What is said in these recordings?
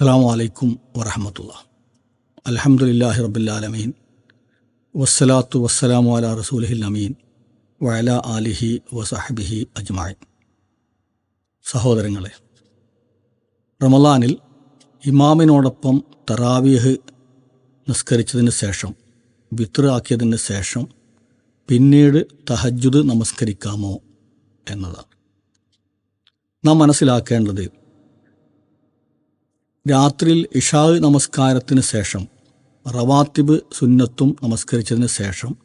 അസ്സാം വലൈക്കും വറഹമത്തുള്ള അലഹമുല്ലാഹി റബുല്ലാലമീൻ വസ്സലാത്തു വസ്സലാമു അല റസൂലഹിൽ അമീൻ. വയല ആലിഹി വസഹബിഹി അജ്മായി സഹോദരങ്ങളെ റമലാനിൽ ഇമാമിനോടൊപ്പം തറാവീഹ് നിസ്കരിച്ചതിന് ശേഷം വിത്ര ആക്കിയതിന് ശേഷം പിന്നീട് തഹജുദ് നമസ്കരിക്കാമോ എന്നതാണ്. നാം മനസ്സിലാക്കേണ്ടത് രാത്രിയിൽ ഇഷാ നമസ്കാരത്തിന് ശേഷം റവാത്തിബ് സുന്നത്തും നമസ്കരിച്ചതിന് ശേഷം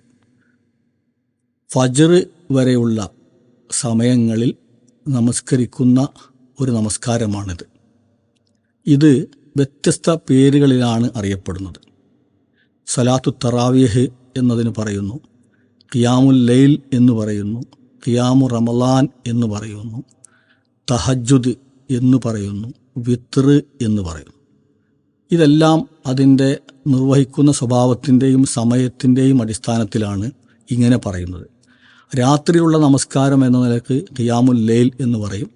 ഫജർ വരെയുള്ള സമയങ്ങളിൽ നമസ്കരിക്കുന്ന ഒരു നമസ്കാരമാണിത്. ഇത് വ്യത്യസ്ത പേരുകളിലാണ് അറിയപ്പെടുന്നത്. സലാത്തു തറാവിയഹ് എന്നതിന് പറയുന്നു ഖിയാമുൽ ലൈൽ എന്ന് പറയുന്നു ഖിയാമു റമലാൻ എന്ന് പറയുന്നു തഹജുദ് എന്ന് പറയുന്നു വിത്ർ എന്ന് പറയും. ഇതെല്ലാം അതിന്റെ നിർവഹിക്കുന്ന സ്വഭാവത്തിന്റെയും സമയത്തിന്റെയും അടിസ്ഥാനത്തിലാണ് ഇങ്ങനെ പറയുന്നത്. രാത്രിയുള്ള നമസ്കാരം എന്ന നിലയ്ക്ക് ഖിയാമുൽ ലൈൽ എന്ന് പറയും.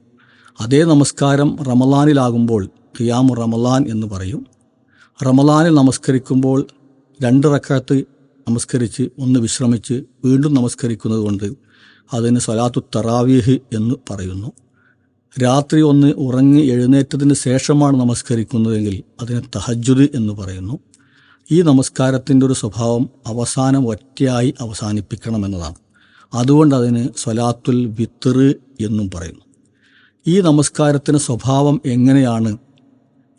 അതേ നമസ്കാരം റമലാനിലാകുമ്പോൾ ഖിയാമു റമലാൻ എന്ന് പറയും. റമലാനിൽ നമസ്കരിക്കുമ്പോൾ രണ്ട് റക്കാത്ത് നമസ്കരിച്ച് ഒന്ന് വിശ്രമിച്ച് വീണ്ടും നമസ്കരിക്കുന്നത് കൊണ്ട് അതിന് സ്വലാത്തു തറാവീഹ് എന്ന് പറയുന്നു. രാത്രി ഒന്ന് ഉറങ്ങി എഴുന്നേറ്റതിന് ശേഷമാണ് നമസ്കരിക്കുന്നതെങ്കിൽ അതിനെ തഹജുദ് എന്ന് പറയുന്നു. ഈ നമസ്കാരത്തിന്റെ ഒരു സ്വഭാവം അവസാനം ഒറ്റയായി അവസാനിപ്പിക്കണം എന്നതാണ്. അതുകൊണ്ട് അതിന് സ്വലാത്തുൽ വിത്തർ എന്നും പറയുന്നു. ഈ നമസ്കാരത്തിന് സ്വഭാവം എങ്ങനെയാണ്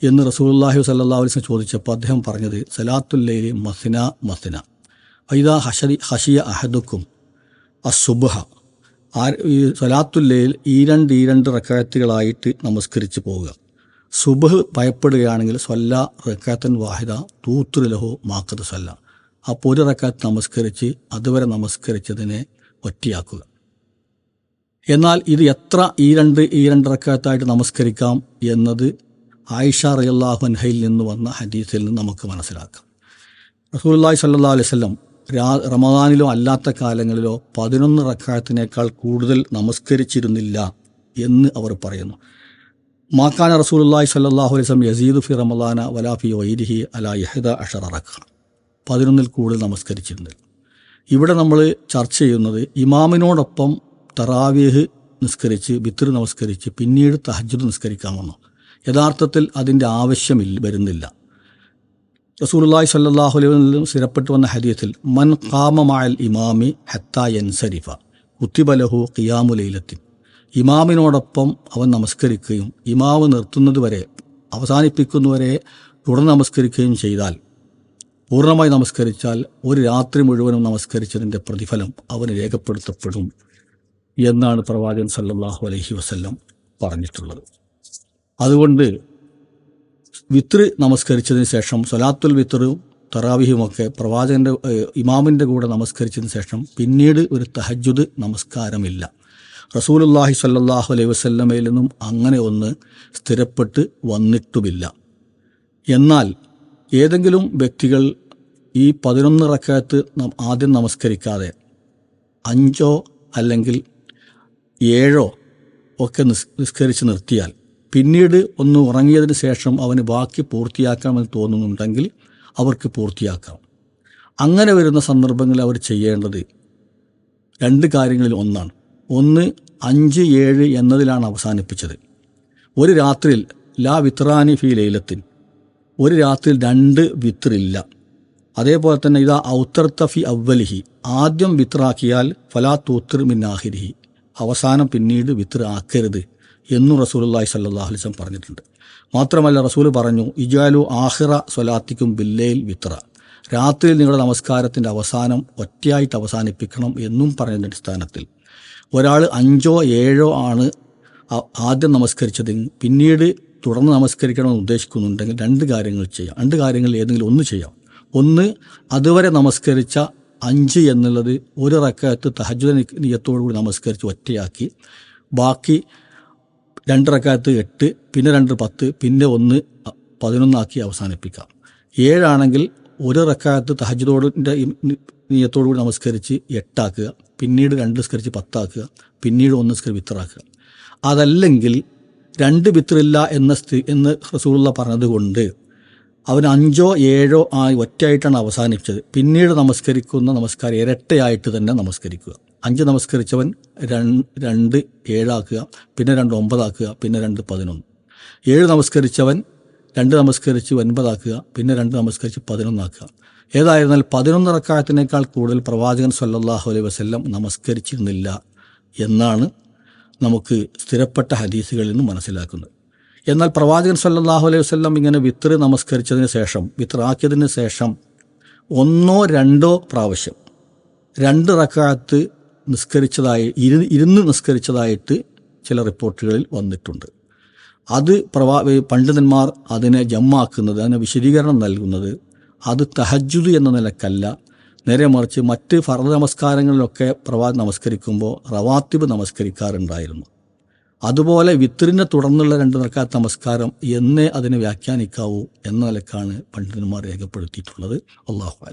എന്ന് റസൂലുള്ളാഹി സല്ലല്ലാഹു അലൈഹി വസല്ലം ചോദിച്ചപ്പോൾ അദ്ദേഹം പറഞ്ഞത് സലാത്തുല്ലൈലി മസിന മസിന. വൈദാ ഹഷരി ഹഷിയ അഹദുക്കും അസുബഹ ആ ഈ സലാത്തുല്ലയിൽ ഈ രണ്ട് ഈ രണ്ട് റക്കായത്തുകളായിട്ട് നമസ്കരിച്ച് പോവുക. സുബഹ് ഭയപ്പെടുകയാണെങ്കിൽ സ്വല്ല റക്കാത്തൻ വാഹിദ തൂത്തുലഹോ മാക്കത് സ്വല്ല. അപ്പോൾ ഒരു റക്കാത്ത് നമസ്കരിച്ച് അതുവരെ നമസ്കരിച്ചതിനെ ഒറ്റയാക്കുക. എന്നാൽ ഇത് എത്ര ഈ രണ്ട് ഈ രണ്ട് റക്കാത്തായിട്ട് നമസ്കരിക്കാം എന്നത് ആയിഷ റയല്ലാഹു അൻഹയിൽ നിന്ന് വന്ന ഹദീസിൽ നിന്ന് നമുക്ക് മനസ്സിലാക്കാം. റസൂലുള്ളാഹി സല്ലാ രാ റമദാനിലോ അല്ലാത്ത കാലങ്ങളിലോ പതിനൊന്ന് റക്കായത്തിനേക്കാൾ കൂടുതൽ നമസ്കരിച്ചിരുന്നില്ല എന്ന് അവർ പറയുന്നു. മാക്കാന റസൂലുള്ളാഹി സ്വല്ലല്ലാഹു അലൈഹി വസല്ലം യസീദു ഫി റമദാന വലാഫി വൈരിഹി അല യഹദ അഷറ റക്ക. പതിനൊന്നിൽ കൂടുതൽ നമസ്കരിച്ചിരുന്നില്ല. ഇവിടെ നമ്മൾ ചർച്ച ചെയ്യുന്നത് ഇമാമിനോടൊപ്പം തറാവീഹ് നിസ്കരിച്ച് ബിത്തിർ നമസ്കരിച്ച് പിന്നീട് തഹജ്ജുദ് നിസ്കരിക്കാമെന്നോ യഥാർത്ഥത്തിൽ അതിന്റെ ആവശ്യമില്ല വരുന്നില്ല. റസൂലുള്ളാഹി സ്വല്ലല്ലാഹു അലൈഹി സ്ഥിരപ്പെട്ടു വന്ന ഹദീസിൽ മൻ കാമമായൽ ഇമാമി ഹത്താ യൻസരിഫ കുത്തിബലഹു ഖിയാമു ലൈലത്തിൻ. ഇമാമിനോടൊപ്പം അവൻ നമസ്കരിക്കുകയും ഇമാവ് നിർത്തുന്നതുവരെ അവസാനിപ്പിക്കുന്നവരെ തുടർന്ന് നമസ്കരിക്കുകയും ചെയ്താൽ പൂർണമായി നമസ്കരിച്ചാൽ ഒരു രാത്രി മുഴുവനും നമസ്കരിച്ചതിന്റെ പ്രതിഫലം അവന് രേഖപ്പെടുത്തപ്പെടും എന്നാണ് പ്രവാചകൻ സല്ലാഹു അലഹി വസ്ല്ലം പറഞ്ഞിട്ടുള്ളത്. അതുകൊണ്ട് വിത്ര് നമസ്കരിച്ചതിന് ശേഷം സൊലാത്തുൽ വിത്റും തറാവിഹുമൊക്കെ പ്രവാചകന്റെ ഇമാമിന്റെ കൂടെ നമസ്കരിച്ചതിന് ശേഷം പിന്നീട് ഒരു തഹജുദ് നമസ്കാരമില്ല. റസൂലുല്ലാഹി സല്ലാഹു അലൈഹി വസ്ല്ലമയിൽ നിന്നും അങ്ങനെ ഒന്ന് സ്ഥിരപ്പെട്ട് വന്നിട്ടുമില്ല. എന്നാൽ ഏതെങ്കിലും വ്യക്തികൾ ഈ പതിനൊന്ന് റക്കാത്ത് ആദ്യം നമസ്കരിക്കാതെ അഞ്ചോ അല്ലെങ്കിൽ ഏഴോ ഒക്കെ നിസ്കരിച്ച് നിർത്തിയാൽ പിന്നീട് ഒന്ന് ഉറങ്ങിയതിന് ശേഷം അവന് ബാക്കി പൂർത്തിയാക്കാമെന്ന് തോന്നുന്നുണ്ടെങ്കിൽ അവർക്ക് പൂർത്തിയാക്കാം. അങ്ങനെ വരുന്ന സന്ദർഭങ്ങളിൽ അവർ ചെയ്യേണ്ടത് രണ്ട് കാര്യങ്ങളിൽ ഒന്നാണ്. ഒന്ന് അഞ്ച് ഏഴ് എന്നതിലാണ് അവസാനിപ്പിച്ചത്. ഒരു രാത്രിയിൽ ലാ വിത്രാനി ഫീ ലൈലത്തിൻ. ഒരു രാത്രിയിൽ രണ്ട് വിത്രില്ല. അതേപോലെ തന്നെ ഇതാ ഔത്തർത്ത ഫി അവലിഹി ആദ്യം വിത്രാക്കിയാൽ ഫലാ തൂത്തിർ മിന്നാഹിരിഹി അവസാനം പിന്നീട് വിത്ര ആക്കരുത് എന്നും റസൂലുള്ളാഹി സല്ലല്ലാഹു അലൈഹി വസല്ലം പറഞ്ഞിട്ടുണ്ട്. മാത്രമല്ല റസൂൽ പറഞ്ഞു ഇജാലു ആഹിറ സ്വലാത്തിക്കും ബില്ലയിൽ വിത്ര. രാത്രിയിൽ നിങ്ങളുടെ നമസ്കാരത്തിന്റെ അവസാനം ഒറ്റയായിട്ട് അവസാനിപ്പിക്കണം എന്നും പറഞ്ഞതിന്റെ അടിസ്ഥാനത്തിൽ. ഒരാൾ അഞ്ചോ ഏഴോ ആണ് ആദ്യം നമസ്കരിച്ചത്. പിന്നീട് തുടർന്ന് നമസ്കരിക്കണമെന്ന് ഉദ്ദേശിക്കുന്നുണ്ടെങ്കിൽ രണ്ട് കാര്യങ്ങൾ ചെയ്യാം. രണ്ട് കാര്യങ്ങൾ ഏതെങ്കിലും ഒന്ന് ചെയ്യാം. ഒന്ന് അതുവരെ നമസ്കരിച്ച അഞ്ച് എന്നുള്ളത് ഒരു റക്കത്ത് തഹജുദ നിയത്തോടു കൂടി നമസ്കരിച്ച് ഒറ്റയാക്കി. ബാക്കി രണ്ട് റക്കാത്ത് എട്ട് പിന്നെ രണ്ട് പത്ത് പിന്നെ ഒന്ന് പതിനൊന്നാക്കി അവസാനിപ്പിക്കാം. ഏഴാണെങ്കിൽ ഒരു റക്കാത്ത് തഹജുദോടിന്റെ നീയത്തോടുകൂടി നമസ്കരിച്ച് എട്ടാക്കുക പിന്നീട് രണ്ട് നിസ്കരിച്ച് പത്താക്കുക പിന്നീട് ഒന്ന് നിസ്കരി വിത്തറാക്കുക. അതല്ലെങ്കിൽ രണ്ട് വിത്രില്ല എന്ന സ്ഥി എന്ന് റസൂള്ള പറഞ്ഞതുകൊണ്ട് അവൻ അഞ്ചോ ഏഴോ ആയി ഒറ്റയായിട്ടാണ് അവസാനിച്ചത് പിന്നീട് നമസ്കരിക്കുന്ന നമസ്കാരം ഇരട്ടയായിട്ട് തന്നെ നമസ്കരിക്കുക. അഞ്ച് നമസ്കരിച്ചവൻ രണ്ട് ഏഴാക്കുക പിന്നെ രണ്ട് ഒമ്പതാക്കുക പിന്നെ രണ്ട് പതിനൊന്ന്. ഏഴ് നമസ്കരിച്ചവൻ രണ്ട് നമസ്കരിച്ച് ഒൻപതാക്കുക പിന്നെ രണ്ട് നമസ്കരിച്ച് പതിനൊന്നാക്കുക. ഏതായിരുന്നാൽ പതിനൊന്ന് റക്കായത്തിനേക്കാൾ കൂടുതൽ പ്രവാചകൻ സല്ലല്ലാഹു അലൈഹി വസല്ലം നമസ്കരിച്ചിരുന്നില്ല എന്നാണ് നമുക്ക് സ്ഥിരപ്പെട്ട ഹദീസുകളിൽ നിന്ന് മനസ്സിലാക്കുന്നത്. എന്നാൽ പ്രവാചകൻ സല്ലല്ലാഹു അലൈഹി വസല്ലം ഇങ്ങനെ വിത്ര നമസ്കരിച്ചതിന് ശേഷം വിത്രാക്കിയതിന് ശേഷം ഒന്നോ രണ്ടോ പ്രാവശ്യം രണ്ട് റക്കാത്ത് നിസ്കരിച്ചതായി ഇരു ഇരുന്ന് നിസ്കരിച്ചതായിട്ട് ചില റിപ്പോർട്ടുകളിൽ വന്നിട്ടുണ്ട്. അത് പ്രവാ പണ്ഡിതന്മാർ അതിനെ ജമ്മാക്കുന്നത് അതിനെ വിശദീകരണം നൽകുന്നത് അത് തഹജുദ് എന്ന നിലക്കല്ല. നേരെ മറിച്ച് മറ്റ് ഫർദ് നമസ്കാരങ്ങളിലൊക്കെ പ്രവാ നമസ്കരിക്കുമ്പോൾ റവാത്തിബ് നമസ്കരിക്കാറുണ്ടായിരുന്നു. അതുപോലെ വിത്രിനെ തുടർന്നുള്ള രണ്ട് റക്കാത്ത് നമസ്കാരം എന്നേ അതിനെ വ്യാഖ്യാനിക്കാവൂ എന്ന നിലക്കാണ് പണ്ഡിതന്മാർ രേഖപ്പെടുത്തിയിട്ടുള്ളത്. അള്ളാഹു